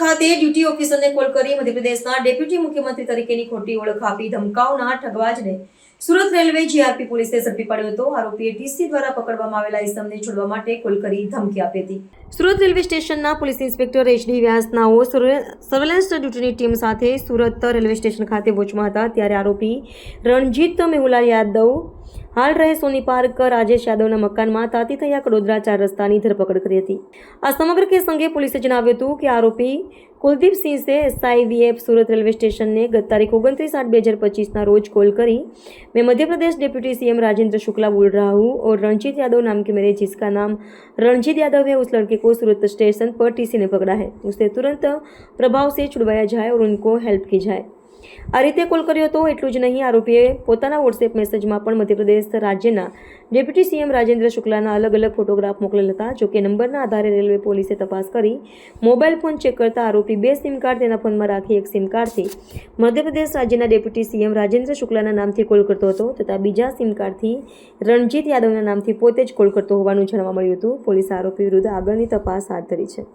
ખાતે duty ઓફિસરને call કરી મધ્યપ્રદેશના ડેપ્યુટી મુખ્યમંત્રી તરીકેની ખોટી ઓળખ આપી ધમકાવના ઠગવાજને સુરત રેલવે જીઆરપી પોલીસે ઝડપી પાડ્યો હતો. આરોપીએ ટીસી દ્વારા પકડવામાં આવેલા ઇસમને છોડવા માટે કોલ કરી ધમકી આપી હતી. સુરત રેલવે સ્ટેશનના પોલીસ ઇન્સ્પેક્ટર એચડી વ્યાસનાઓ સર્વેલન્સ ડ્યુટીની ટીમ સાથે સુરત રેલવે સ્ટેશન ખાતે પહોંચમાં હતા. ત્યારે આરોપી રણજીત મેહુલાલ યાદવ, હાલ રહે સોની પાર્ક, રાજેશ યાદવના મકાનમાં તાતી થયા કડોદરા ચાર રસ્તાની ધરપકડ કરી હતી. આ સમગ્ર કેસ અંગે પોલીસે જણાવ્યું હતું કે આરોપી કુલદીપ સિંહે એસઆઈવીએફ સુરત રેલવે સ્ટેશનને ગત તારીખ ઓગણત્રીસ આઠ બે હજાર પચીસના રોજ કોલ કરી मैं मध्य प्रदेश डिप्टी सीएम राजेंद्र शुक्ला बोल रहा हूँ और रणजीत यादव नाम के मेरे जिसका नाम रणजीत यादव है उस लड़के को सूरत स्टेशन पर टीसी ने पकड़ा है उसे तुरंत प्रभाव से छुड़वाया जाए और उनको हेल्प की जाए આ રીતે કોલ કર્યો હતો એટલું જ નહીં. આરોપીએ પોતાના વોટ્સએપ મેસેજમાં પણ મધ્યપ્રદેશ રાજ્યના ડેપ્યુટી સીએમ રાજેન્દ્ર શુક્લાના અલગ અલગ ફોટોગ્રાફ મોકલેલ હતા જોકે નંબરના આધારે રેલવે પોલીસે તપાસ કરી મોબાઈલ ફોન ચેક કરતા આરોપી બે સિમ કાર્ડ તેના ફોનમાં રાખી એક સિમ કાર્ડથી મધ્યપ્રદેશ રાજ્યના ડેપ્યુટી સીએમ રાજેન્દ્ર શુક્લાના નામથી કોલ કરતો હતો, તથા બીજા સિમ કાર્ડથી રણજીત યાદવના નામથી પોતે જ કોલ કરતો હોવાનું જાણવા મળ્યું હતું. પોલીસે આરોપી વિરુદ્ધ આગળની તપાસ હાથ ધરી છે.